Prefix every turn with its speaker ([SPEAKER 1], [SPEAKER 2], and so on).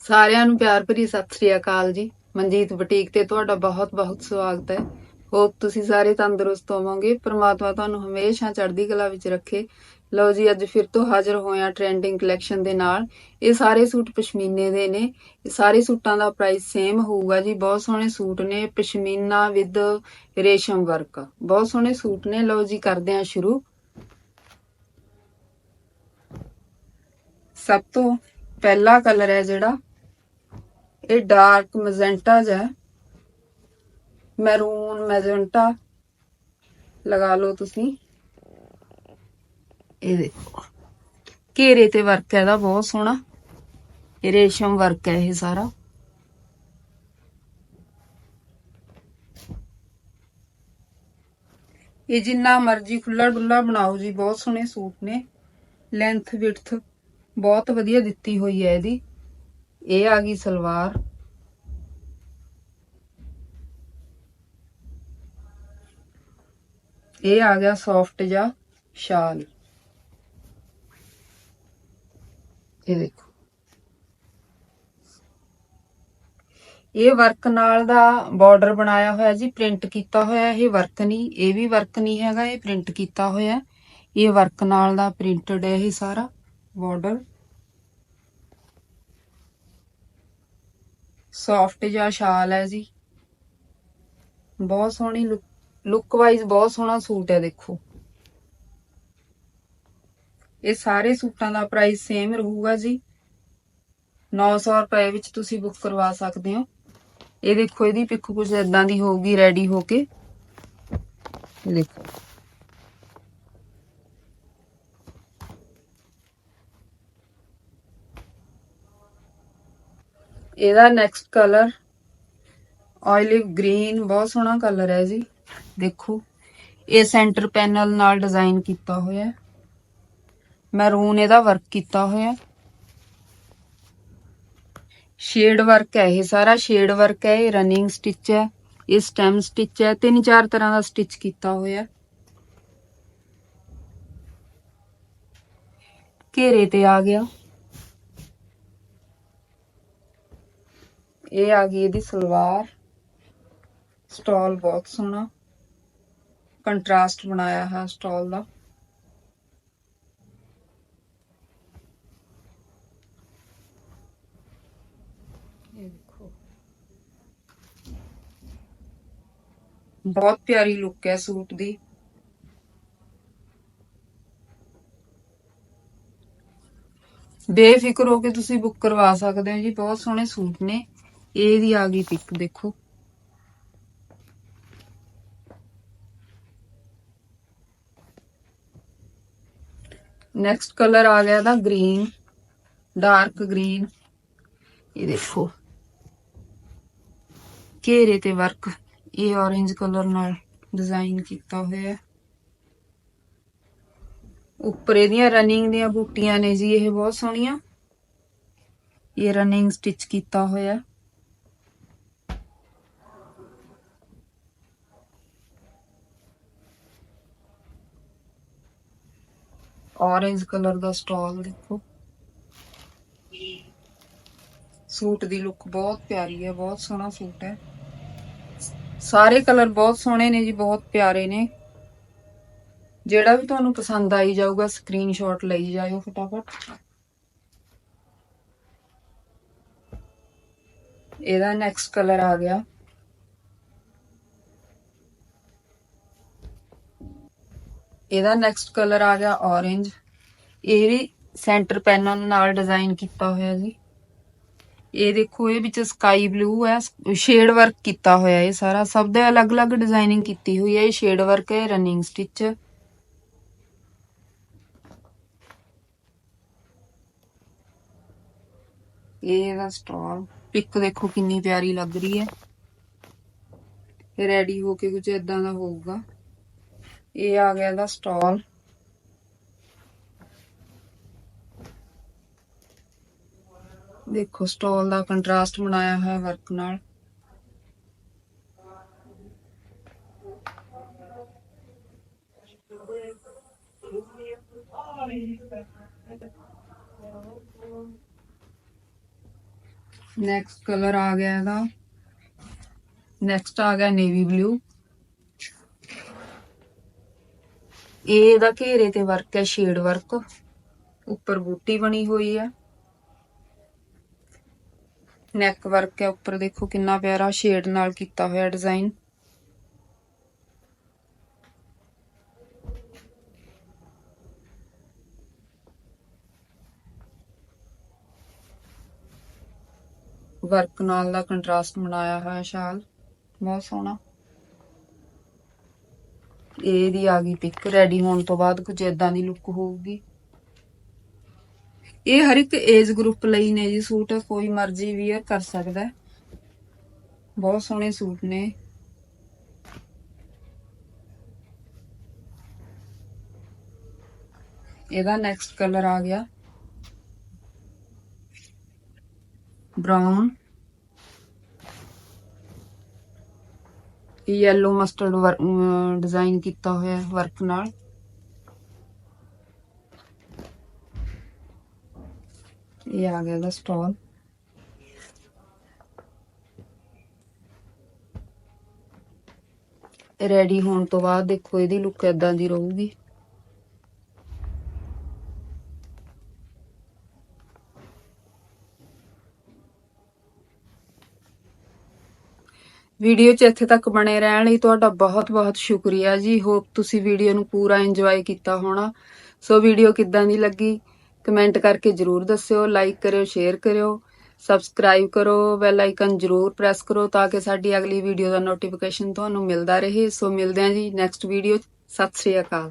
[SPEAKER 1] ਸਾਰਿਆਂ ਨੂੰ ਪਿਆਰ ਭਰੀ ਸਤਿ ਸ੍ਰੀ ਅਕਾਲ ਜੀ। ਮਨਜੀਤ ਬੁਟੀਕ ਤੇ ਤੁਹਾਡਾ ਬਹੁਤ-ਬਹੁਤ ਸਵਾਗਤ ਹੈ। ਹੋਪ ਤੁਸੀਂ ਸਾਰੇ ਤੰਦਰੁਸਤ ਹੋਵੋਗੇ। ਪ੍ਰਮਾਤਮਾ ਤੁਹਾਨੂੰ ਹਮੇਸ਼ਾ ਚੜ੍ਹਦੀ ਕਲਾ ਵਿੱਚ ਰੱਖੇ। ਲਓ ਜੀ, ਅੱਜ ਫਿਰ ਤੋਂ ਹਾਜ਼ਰ ਹੋਇਆ ਟ੍ਰੈਂਡਿੰਗ ਕਲੈਕਸ਼ਨ ਦੇ ਨਾਲ। ਇਹ ਸਾਰੇ ਸੂਟ ਪਸ਼ਮੀਨੇ ਦੇ ਨੇ। ਸਾਰੇ ਸੂਟਾਂ ਦਾ ਪ੍ਰਾਈਸ ਸੇਮ ਹੋਊਗਾ ਜੀ। ਬਹੁਤ ਸੋਹਣੇ ਸੂਟ ਨੇ। ਪਸ਼ਮੀਨਾ ਵਿਦ ਰੇਸ਼ਮ ਵਰਕ ਬਹੁਤ ਸੋਹਣੇ ਸੂਟ ਨੇ। ਲਓ ਜੀ, ਕਰਦੇ ਹਾਂ ਸ਼ੁਰੂ। ਸਭ ਤੋਂ ਪਹਿਲਾ ਕਲਰ ਹੈ ਜਿਹੜਾ ਇਹ ਡਾਰਕ ਮੈਜੈਂਟਾ ਜਿਹਾ ਮੈਰੂਨ ਮੈਜੈਂਟਾ। ਲਗਾ ਲਓ ਤੁਸੀਂ। ਇਹ ਦੇਖੋ। ਘੇਰੇ ਤੇ ਵਰਕ ਹੈ ਇਹਦਾ, ਬਹੁਤ ਸੋਹਣਾ। ਇਹ ਰੇਸ਼ਮ ਵਰਕ ਹੈ ਇਹ ਸਾਰਾ। ਇਹ ਜਿੰਨਾ ਮਰਜ਼ੀ ਖੁੱਲਾ ਡੁੱਲਾ ਬਣਾਓ ਜੀ, ਬਹੁਤ ਸੋਹਣੇ ਸੂਟ ਨੇ। ਲੈਂਥ ਵਿਡਥ ਬਹੁਤ ਵਧੀਆ ਦਿੱਤੀ ਹੋਈ ਹੈ ਇਹਦੀ। ਇਹ ਆ ਗਈ ਸਲਵਾਰ। ਇਹ ਆ ਗਿਆ ਸੌਫਟ ਜਾਂ ਸ਼ਾਲ। ਇਹ ਦੇਖੋ। ਇਹ ਵਰਕ ਨਾਲ ਦਾ ਬਾਰਡਰ ਬਣਾਇਆ ਹੋਇਆ ਜੀ ਪ੍ਰਿੰਟ ਕੀਤਾ ਹੋਇਆ। ਇਹ ਵਰਕ ਨਹੀਂ, ਇਹ ਵੀ ਵਰਕ ਨਹੀਂ ਹੈਗਾ, ਇਹ ਪ੍ਰਿੰਟ ਕੀਤਾ ਹੋਇਆ। ਇਹ ਵਰਕ ਨਾਲ ਦਾ ਪ੍ਰਿੰਟਡ ਹੈ ਇਹ ਸਾਰਾ ਬਾਰਡਰ ਸੌਫਟ ਜਿਹਾ ਸ਼ਾਲ ਹੈ ਜੀ। ਬਹੁਤ ਸੋਹਣੀ ਲੁੱਕ ਵਾਈਜ਼ ਬਹੁਤ ਸੋਹਣਾ ਸੂਟ ਹੈ, ਦੇਖੋ। ਇਹ ਸਾਰੇ ਸੂਟਾਂ ਦਾ ਪ੍ਰਾਈਸ ਸੇਮ ਰਹੂਗਾ ਜੀ। 900 ਰੁਪਏ ਵਿੱਚ ਤੁਸੀਂ ਬੁੱਕ ਕਰਵਾ ਸਕਦੇ ਹੋ। ਇਹ ਦੇਖੋ, ਇਹਦੀ ਪਿੱਕ ਕੁਝ ਇਦਾਂ ਦੀ ਹੋਊਗੀ ਰੈਡੀ ਹੋ ਕੇ। ਦੇਖੋ। ਇਹਦਾ ਨੈਕਸਟ ਕਲਰ ਆਇਲਿਵ ਗ੍ਰੀਨ ਬਹੁਤ ਸੋਹਣਾ ਕਲਰ ਹੈ ਜੀ। ਦੇਖੋ, ਇਹ ਸੈਂਟਰ ਪੈਨਲ ਨਾਲ ਡਿਜ਼ਾਈਨ ਕੀਤਾ ਹੋਇਆ ਹੈ। ਮੈਰੂਨ ਇਹਦਾ ਵਰਕ ਕੀਤਾ ਹੋਇਆ ਸ਼ੇਡ ਵਰਕ ਹੈ, ਇਹ ਸਾਰਾ ਸ਼ੇਡ ਵਰਕ ਹੈ, ਇਹ ਰਨਿੰਗ ਸਟਿਚ ਹੈ, ਇਹ ਸਟੈਮ ਸਟਿਚ ਹੈ, ਤਿੰਨ ਚਾਰ ਤਰ੍ਹਾਂ ਦਾ ਸਟਿਚ ਕੀਤਾ ਹੋਇਆ ਘੇਰੇ ਤੇ ਆ ਗਿਆ। ਇਹ ਆ ਗਈ ਇਹਦੀ ਸਲਵਾਰ। ਸਟਾਲ ਬਹੁਤ ਸੋਹਣਾ। ਕੰਟਰਾਸਟ ਬਣਾਇਆ ਹੈ ਸਟਾਲ ਦਾ। ਬਹੁਤ ਪਿਆਰੀ ਲੁੱਕ ਹੈ ਸੂਟ ਦੀ। ਬੇਫਿਕਰ ਹੋ ਕੇ ਤੁਸੀਂ ਬੁੱਕ ਕਰਵਾ ਸਕਦੇ ਹੋ ਜੀ, ਬਹੁਤ ਸੋਹਣੇ ਸੂਟ ਨੇ। ਇਹਦੀ ਆ ਗਈ ਪਿਕ ਦੇਖੋ। ਨੈਕਸਟ ਕਲਰ ਆ ਗਿਆ ਦਾ ਗ੍ਰੀਨ ਡਾਰਕ ਗ੍ਰੀਨ ਇਹ ਦੇਖੋ। ਘੇਰੇ ਤੇ ਵਰਕ ਇਹ orange ਕਲਰ ਨਾਲ ਡਿਜ਼ਾਈਨ ਕੀਤਾ ਹੋਇਆ ਹੈ। ਉੱਪਰ ਇਹਦੀਆਂ ਰਨਿੰਗ ਦੀਆਂ ਬੂਟੀਆਂ ਨੇ ਜੀ, ਇਹ ਬਹੁਤ ਸੋਹਣੀਆਂ। ਇਹ ਰਨਿੰਗ ਸਟਿਚ ਕੀਤਾ ਹੋਇਆ orange ਕਲਰ ਦਾ ਸਟਾਲ ਦੇਖੋ। ਸੂਟ ਦੀ ਲੁੱਕ ਬਹੁਤ ਪਿਆਰੀ ਹੈ, ਬਹੁਤ ਸੋਹਣਾ ਸੂਟ ਹੈ। ਸਾਰੇ ਕਲਰ ਬਹੁਤ ਸੋਹਣੇ ਨੇ ਜੀ, ਬਹੁਤ ਪਿਆਰੇ ਨੇ। ਜਿਹੜਾ ਵੀ ਤੁਹਾਨੂੰ ਪਸੰਦ ਆਈ ਜਾਊਗਾ ਸਕਰੀਨਸ਼ਾਟ ਲਈ ਜਾਇਓ ਫਟਾਫਟ। ਇਹਦਾ ਨੈਕਸਟ ਕਲਰ ਆ ਗਿਆ। ਇਹਦਾ ਨੈਕਸਟ ਕਲਰ ਆ ਗਿਆ orange ਇਹ ਵੀ ਸੈਂਟਰ ਪੈਨਲ ਨਾਲ ਡਿਜ਼ਾਈਨ ਕੀਤਾ ਹੋਇਆ ਜੀ। ਇਹ ਦੇਖੋ, ਇਹ ਵਿੱਚ ਸਕਾਈ ਬਲੂ ਹੈ। ਸ਼ੇਡ ਵਰਕ ਕੀਤਾ ਹੋਇਆ ਇਹ ਸਾਰਾ। ਸਭ ਦੇ ਅਲੱਗ-ਅਲੱਗ ਡਿਜ਼ਾਈਨਿੰਗ ਕੀਤੀ ਹੋਈ ਹੈ। ਇਹ ਸ਼ੇਡ ਵਰਕ ਹੈ ਰਨਿੰਗ ਸਟਿਚ ਇਹ ਦਾ ਸਟਾਲ ਪਿਕ ਦੇਖੋ ਕਿੰਨੀ ਪਿਆਰੀ ਲੱਗ ਰਹੀ ਹੈ। ਇਹ ਰੈਡੀ ਹੋ ਕੇ ਕੁਝ ਇਦਾਂ ਦਾ ਹੋਊਗਾ। ਇਹ ਆ ਗਿਆ ਦਾ ਸਟਾਲ ਦੇਖੋ ਸਟਾਲ ਦਾ ਕੰਟਰਾਸਟ ਬਣਾਇਆ ਹੋਇਆ ਵਰਕ ਨਾਲ। ਨੈਕਸਟ ਕਲਰ ਆ ਗਿਆ ਇਹਦਾ। ਨੈਕਸਟ ਆ ਗਿਆ ਨੇਵੀ ਬਲੂ ਇਹ ਇਹਦਾ ਘੇਰੇ ਤੇ ਵਰਕ ਹੈ ਸ਼ੇਡ ਵਰਕ ਉੱਪਰ ਬੂਟੀ ਬਣੀ ਹੋਈ ਹੈ। ਨੈਕ ਵਰਕ ਹੈ, ਉੱਪਰ ਦੇਖੋ ਕਿੰਨਾ ਪਿਆਰਾ ਸ਼ੇਡ ਨਾਲ ਕੀਤਾ ਹੋਇਆ ਡਿਜ਼ਾਈਨ ਵਰਕ ਨਾਲ ਦਾ ਕੰਟਰਾਸਟ ਬਣਾਇਆ ਹੋਇਆ ਸ਼ਾਲ। ਬਹੁਤ ਸੋਹਣਾ। ਇਹਦੀ ਆ ਗਈ ਪਿਕ ਰੈਡੀ ਹੋਣ ਤੋਂ ਬਾਅਦ ਕੁਝ ਇਦਾਂ ਦੀ ਲੁੱਕ ਹੋਊਗੀ। ਇਹ ਹਰ ਇੱਕ ਏਜ ਗਰੁੱਪ ਲਈ ਨੇ ਜੀ, ਸੂਟ ਕੋਈ ਮਰਜ਼ੀ ਵੀਅਰ ਕਰ ਸਕਦਾ ਬਹੁਤ ਸੋਹਣੇ ਸੂਟ ਨੇ। ਇਹਦਾ ਨੈਕਸਟ ਕਲਰ ਆ ਗਿਆ। ਬ੍ਰਾਊਨ ਯੈਲੋ ਮਸਟਰਡ ਡਿਜ਼ਾਈਨ ਕੀਤਾ ਹੋਇਆ ਵਰਕ ਨਾਲ। ਇਹ ਆ ਗਿਆ ਦਾ ਸਟਾਲ ਰੈਡੀ ਹੋਣ ਤੋਂ ਬਾਅਦ ਦੇਖੋ ਇਹਦੀ ਲੁੱਕ ਇਦਾਂ ਦੀ ਰਹੂਗੀ। ਵੀਡੀਓ 'ਚ ਇੱਥੇ ਤੱਕ ਬਣੇ ਰਹਿਣ ਲਈ ਤੁਹਾਡਾ ਬਹੁਤ-ਬਹੁਤ ਸ਼ੁਕਰੀਆ ਜੀ। ਹੋਪ ਤੁਸੀਂ ਵੀਡੀਓ ਨੂੰ ਪੂਰਾ ਇੰਜੋਏ ਕੀਤਾ ਹੋਣਾ। ਸੋ ਵੀਡੀਓ ਕਿੱਦਾਂ ਦੀ ਲੱਗੀ? ਕਮੈਂਟ ਕਰਕੇ ਜਰੂਰ ਦੱਸਿਓ ਲਾਈਕ ਕਰਿਓ ਸ਼ੇਅਰ ਕਰਿਓ ਸਬਸਕ੍ਰਾਈਬ ਕਰੋ ਬੈਲ ਆਈਕਨ ਜਰੂਰ ਪ੍ਰੈਸ ਕਰੋ ਤਾਂ ਕਿ ਸਾਡੀ ਅਗਲੀ ਵੀਡੀਓ ਦਾ ਨੋਟੀਫਿਕੇਸ਼ਨ ਤੁਹਾਨੂੰ ਮਿਲਦਾ ਰਹੇ। ਸੋ ਮਿਲਦੇ ਹਾਂ ਜੀ ਨੈਕਸਟ ਵੀਡੀਓ 'ਚ। ਸਤਿ ਸ਼੍ਰੀ ਅਕਾਲ।